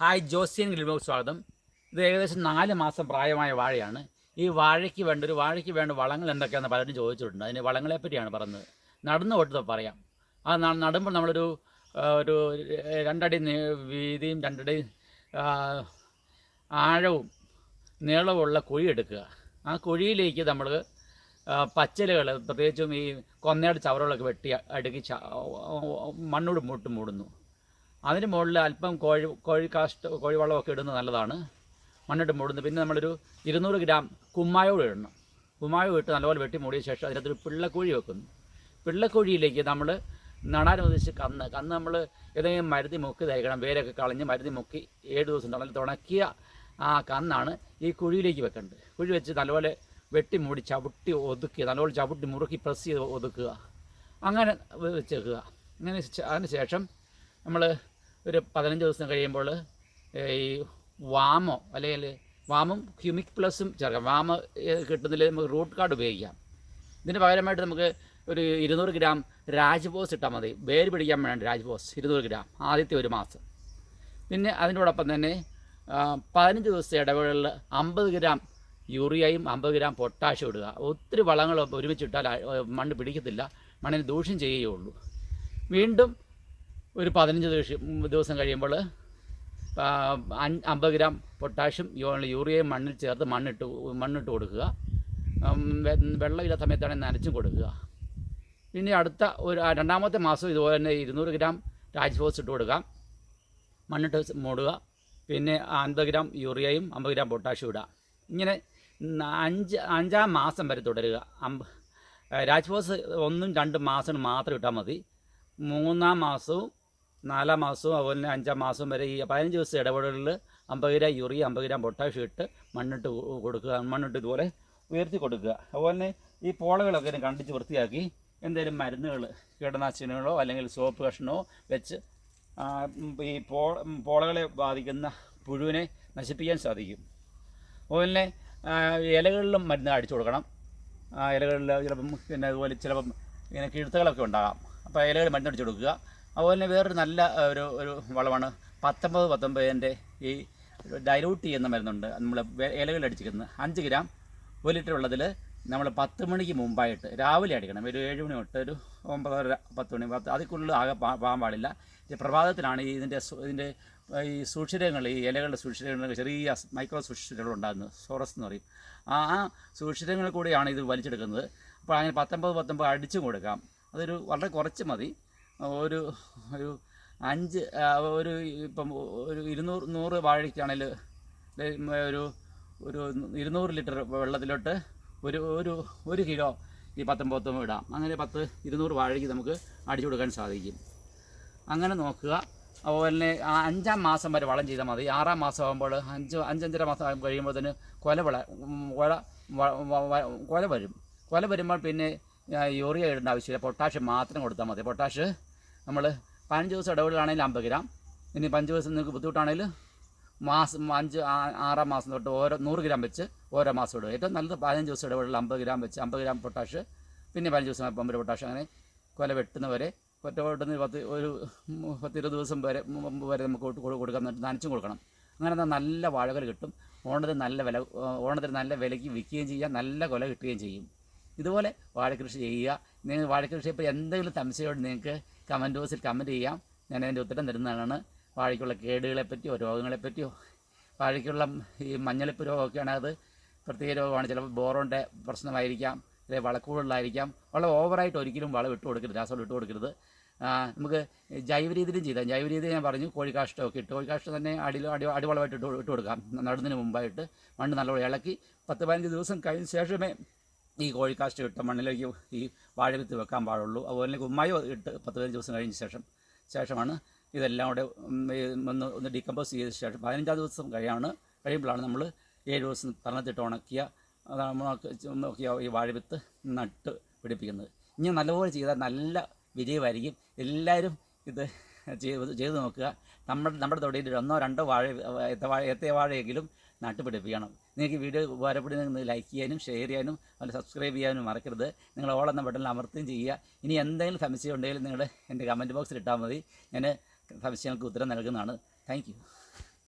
Hi ജോസിയൻ ഗ്രിൽബോക്ക് സ്വാഗതം. ഇത് ഏകദേശം നാല് മാസം പ്രായമായ വാഴയാണ്. ഈ വാഴയ്ക്ക് വേണ്ട ഒരു വാഴയ്ക്ക് വേണ്ട വളങ്ങൾ എന്തൊക്കെയാണെന്ന് പലരും ചോദിച്ചിട്ടുണ്ട്. അതിന് വളങ്ങളെ പറ്റിയാണ് പറഞ്ഞത്. നടന്നു തൊട്ട് പറയാം. ആ നടുമ്പോൾ നമ്മളൊരു ഒരു രണ്ടടി വീതിയും രണ്ടടി ആഴവും നീളമുള്ള കുഴി എടുക്കുക. ആ കുഴിയിലേക്ക് നമ്മൾ പച്ചലുകൾ പ്രത്യേകിച്ചും ഈ കൊന്നയുടെ ചവറുകളൊക്കെ വെട്ടി അടുക്കി മണ്ണോട് മൂട്ട് മൂടുന്നു. അതിന് മുകളിൽ അല്പം കോഴി കോഴി കാഷ്ട കോഴിവളമൊക്കെ ഇടുന്നത് നല്ലതാണ്. മണ്ണിട്ട് മൂടുന്നത് പിന്നെ നമ്മളൊരു ഇരുന്നൂറ് ഗ്രാം കുമ്മായോട് ഇടണം. കുമ്മായോ ഇട്ട് നല്ലപോലെ വെട്ടി മൂടിയ ശേഷം അതിനകത്തൊരു പിള്ളക്കുഴി വെക്കുന്നു. പിള്ളക്കുഴിയിലേക്ക് നമ്മൾ നടാൻ ഉദ്ദേശിച്ച് കന്ന് കന്ന് നമ്മൾ ഏതെങ്കിലും മരുതി മുക്കി തയ്ക്കണം വേരൊക്കെ കളഞ്ഞ് മരുതി മുക്കി ഏഴ് ദിവസം നല്ല തുണക്കിയ ആ കന്നാണ് ഈ കുഴിയിലേക്ക് വെക്കേണ്ടത്. കുഴി വെച്ച് നല്ലപോലെ വെട്ടി മൂടി ചവിട്ടി ഒതുക്കി നല്ലപോലെ ചവിട്ടി മുറുക്കി പ്രസ് ചെയ്ത് ഒതുക്കുക. അങ്ങനെ വെച്ചേക്കുക. അങ്ങനെ അതിന് ശേഷം നമ്മൾ ഒരു പതിനഞ്ച് ദിവസം കഴിയുമ്പോൾ ഈ വാമോ അല്ലെങ്കിൽ വാമും ഹ്യൂമിക് പ്ലസും ചേർക്കാം. വാമ കിട്ടുന്നതിൽ നമുക്ക് റൂട്ട് കാർഡ് ഉപയോഗിക്കാം. ഇതിന് പകരമായിട്ട് നമുക്ക് ഒരു ഇരുന്നൂറ് ഗ്രാം രാജ്ബോസ് ഇട്ടാൽ മതി. വേര് പിടിക്കാൻ വേണ്ട രാജ്ബോസ് ഇരുന്നൂറ് ഗ്രാം ആദ്യത്തെ ഒരു മാസം. പിന്നെ അതിനോടൊപ്പം തന്നെ പതിനഞ്ച് ദിവസത്തെ ഇടവേളകളിൽ അമ്പത് ഗ്രാം യൂറിയയും അമ്പത് ഗ്രാം പൊട്ടാഷ്യം ഇടുക. ഒത്തിരി വളങ്ങൾ ഒരുമിച്ചിട്ടാൽ മണ്ണ് പിടിക്കത്തില്ല. മണ്ണിന് ദൂഷ്യം ചെയ്യുകയുള്ളൂ വീണ്ടും ഒരു പതിനഞ്ച് ദിവസം കഴിയുമ്പോൾ അമ്പത് ഗ്രാം പൊട്ടാഷ്യം യൂറിയയും മണ്ണിൽ ചേർത്ത് മണ്ണിട്ട് മണ്ണിട്ട് കൊടുക്കുക. വെള്ളമില്ലാത്ത സമയത്താണെങ്കിൽ നനച്ചും കൊടുക്കുക. പിന്നെ അടുത്ത ഒരു രണ്ടാമത്തെ മാസം ഇതുപോലെ തന്നെ ഇരുന്നൂറ് ഗ്രാം രാജ്ഫോസ് ഇട്ട് കൊടുക്കാം. മണ്ണിട്ട് മൂടുക. പിന്നെ അൻപത് ഗ്രാം യൂറിയയും അമ്പത് ഗ്രാം പൊട്ടാഷ്യം ഇടുക. ഇങ്ങനെ അഞ്ച് അഞ്ചാം മാസം വരെ തുടരുക. അമ്പ രാജ്ഫോസ് ഒന്നും രണ്ടും മാസം മാത്രം ഇട്ടാൽ മതി. മൂന്നാം മാസവും നാലാം മാസവും അതുപോലെ തന്നെ അഞ്ചാം മാസം വരെ ഈ പതിനഞ്ച് ദിവസം ഇടപെടലിൽ അമ്പത് ഗ്രാം യൂറിയ അമ്പത് ഗ്രാം പൊട്ടാഷ്യം ഇട്ട് മണ്ണിട്ട് കൊടുക്കുക. മണ്ണിട്ട് ഇതുപോലെ ഉയർത്തി കൊടുക്കുക. അതുപോലെ തന്നെ ഈ പോളകളൊക്കെ കണ്ടിച്ച് വൃത്തിയാക്കി എന്തെങ്കിലും മരുന്നുകൾ കീടനാശിനികളോ അല്ലെങ്കിൽ സോപ്പ് കഷ്ണമോ വെച്ച് ഈ പോ പോളകളെ ബാധിക്കുന്ന പുഴുവിനെ നശിപ്പിക്കാൻ സാധിക്കും. അതുപോലെ തന്നെ ഇലകളിലും മരുന്ന് അടിച്ചു കൊടുക്കണം. ഇലകളിൽ ചിലപ്പം പിന്നെ അതുപോലെ ചിലപ്പം ഇങ്ങനെ കിഴുത്തുകളൊക്കെ ഉണ്ടാകാം. അപ്പോൾ ഇലകൾ മരുന്ന് അടിച്ചു കൊടുക്കുക. അതുപോലെ തന്നെ വേറൊരു നല്ല ഒരു ഒരു വളമാണ്. പത്തൊമ്പത് പത്തൊമ്പതിന്റെ ഈ ഡൈലൂട്ട് ചെയ്യുന്ന മരുന്നുണ്ട്. നമ്മൾ ഇലകളിൽ അടിച്ചിരിക്കുന്നത്. അഞ്ച് ഗ്രാം ഒരു ലിറ്റർ വെള്ളത്തിൽ നമ്മൾ പത്ത് മണിക്ക് മുമ്പായിട്ട് രാവിലെ അടിക്കണം. ഒരു ഏഴ് മണി തൊട്ട് ഒരു ഒമ്പതര പത്ത് മണി പത്ത് അതിക്കുള്ളിൽ ആകെ പോകാൻ പാടില്ല. പ്രഭാതത്തിലാണ് ഈ ഇതിന്റെ ഇതിന്റെ ഈ സൂക്ഷിരങ്ങൾ ഈ ഇലകളുടെ സൂക്ഷിരങ്ങൾ ചെറിയ മൈക്രോ സൂക്ഷിരങ്ങൾ ഉണ്ടാകുന്നത്. സോറസ് എന്ന് പറയും. ആ സൂക്ഷിരങ്ങൾ കൂടിയാണ് ഇത് വലിച്ചെടുക്കുന്നത്. അപ്പോൾ അങ്ങനെ പത്തൊമ്പത് പത്തൊമ്പത് അടിച്ചും കൊടുക്കാം. അതൊരു വളരെ കുറച്ച് മതി. ഒരു ഒരു അഞ്ച് ഒരു ഇപ്പം ഒരു ഇരുന്നൂറ് നൂറ് വാഴയ്ക്കാണെങ്കിൽ ഒരു ഒരു ഇരുന്നൂറ് ലിറ്റർ വെള്ളത്തിലോട്ട് ഒരു ഒരു ഒരു കിലോ ഈ പത്തൊമ്പത്തും ഇടാം. അങ്ങനെ പത്ത് ഇരുന്നൂറ് വാഴയ്ക്ക് നമുക്ക് അടിച്ചു കൊടുക്കാൻ സാധിക്കും. അങ്ങനെ നോക്കുക. അതുപോലെ തന്നെ അഞ്ചാം മാസം വരെ വളം ചെയ്താൽ മതി. ആറാം മാസം ആകുമ്പോൾ അഞ്ച് അഞ്ചഞ്ചര മാസം കഴിയുമ്പോഴത്തേന് കൊല വിള കൊല കൊല വരും. കൊല വരുമ്പോൾ പിന്നെ യൂറിയ ഇടേണ്ട ആവശ്യമില്ല. പൊട്ടാഷ് മാത്രം കൊടുത്താൽ മതി. പൊട്ടാഷ് നമ്മൾ പതിനഞ്ച് ദിവസം ഇടവേളാണെങ്കിൽ അമ്പത് ഗ്രാം. ഇനി പഞ്ച് ദിവസം നിങ്ങൾക്ക് ബുദ്ധിമുട്ടാണെങ്കിൽ മാസം അഞ്ച് ആറാം മാസം തൊട്ട് ഓരോ നൂറ് ഗ്രാം വെച്ച് ഓരോ മാസം ഇടുക. ഏറ്റവും നല്ലത് പതിനഞ്ച് ദിവസം ഇടവേളയിൽ അമ്പത് ഗ്രാം വെച്ച് അമ്പത് ഗ്രാം പൊട്ടാഷ് പിന്നെ പതിനഞ്ച് ദിവസം അമ്പത് പൊട്ടാഷ് അങ്ങനെ കൊല വെട്ടുന്നവരെ കൊറ്റ വെട്ടുന്ന പത്ത് ഒരു പത്തിരുപത് ദിവസം വരെ മുമ്പ് വരെ നമുക്ക് കൊടു- കൊടു- കൊടുക്കാൻ നനച്ചും കൊടുക്കണം. അങ്ങനെ നല്ല വാഴകൾ കിട്ടും. ഓണത്തിന് നല്ല വില ഓണത്തിന് നല്ല വിലയ്ക്ക് വിൽക്കുകയും ചെയ്യാം. നല്ല കൊല കിട്ടുകയും ചെയ്യും. ഇതുപോലെ വാഴക്കൃഷി ചെയ്യുക. നിങ്ങൾ വാഴക്കൃഷിയെപ്പോൾ എന്തെങ്കിലും സംശയമുണ്ട് നിങ്ങൾക്ക് കമന്റ് ബോക്സിൽ കമന്റ് ചെയ്യാം. ഞാൻ അതിന്റെ ഉത്തരം തരുന്നതാണ്. വാഴയ്ക്കുള്ള കേടുകളെ പറ്റിയോ രോഗങ്ങളെ വാഴയ്ക്കുള്ള ഈ മഞ്ഞളിപ്പ് രോഗമൊക്കെയാണ് അത് പ്രത്യേക രോഗമാണ്. ചിലപ്പോൾ ബോറോന്റെ പ്രശ്നമായിരിക്കാം അല്ലെങ്കിൽ വളക്കൂടുള്ളതായിരിക്കാം. വളം ഓവറായിട്ട് ഒരിക്കലും വളം ഇട്ട് കൊടുക്കരുത് രാസവളം ഇട്ട് കൊടുക്കരുത്. നമുക്ക് ജൈവ രീതിയിലും ചെയ്താൽ ജൈവ രീതി ഞാൻ പറഞ്ഞു കോഴിക്കാഷ്ടമൊക്കെ ഇട്ട് കോഴിക്കാഷ്ടം തന്നെ അടിയിലോ അടി അടിവളമായിട്ട് ഇട്ട് ഇട്ട് കൊടുക്കാം. നടുന്നതിന് മുമ്പായിട്ട് മണ്ണ് നല്ലോണം ഇളക്കി പത്ത് പതിനഞ്ച് ദിവസം കഴിഞ്ഞ ശേഷമേ ഈ കോഴിക്കാഷ്ടം ഇട്ട മണ്ണിലേക്ക് ഈ വാഴവിത്ത് വെക്കാൻ പാടുള്ളൂ. അതുപോലെ കുമ്മായോ ഇട്ട് പത്ത് പതിനഞ്ച് ദിവസം കഴിഞ്ഞ ശേഷം ശേഷമാണ് ഇതെല്ലാം കൂടെ ഒന്ന് ഒന്ന് ഡീകമ്പോസ് ചെയ്ത ശേഷം പതിനഞ്ചാം ദിവസം കഴിയാണ് കഴിയുമ്പോഴാണ് നമ്മൾ ഏഴ് ദിവസം തണത്തിട്ട് ഉണക്കിയ നോക്കിയ ഈ വാഴവിത്ത് നട്ട് പിടിപ്പിക്കുന്നത്. ഇനി നല്ലപോലെ ചെയ്താൽ നല്ല വിജയമായിരിക്കും എല്ലാവരും ഇത് ചെയ്ത് ചെയ്ത് നോക്കുക. നമ്മുടെ നമ്മുടെ തൊടിയിൽ ഒന്നോ രണ്ടോ വാഴ ഏത്ത വാഴ ഏത്ത വാഴയെങ്കിലും നട്ടുപിടിപ്പിക്കണം. നിങ്ങൾക്ക് വീഡിയോ ഉപകാരപ്പെടുന്ന ലൈക്ക് ചെയ്യാനും ഷെയർ ചെയ്യാനും അതുപോലെ സബ്സ്ക്രൈബ് ചെയ്യാനും മറക്കരുത്. നിങ്ങൾ ഓൾ എന്ന ബട്ടൺ അമർത്തുകയും ചെയ്യുക. ഇനി എന്തെങ്കിലും സംശയം ഉണ്ടെങ്കിൽ നിങ്ങൾ എന്റെ കമന്റ് ബോക്സിൽ ഇട്ടാൽ മതി. ഞാൻ സംശയങ്ങൾക്ക് ഉത്തരം നൽകുന്നതാണ്. താങ്ക്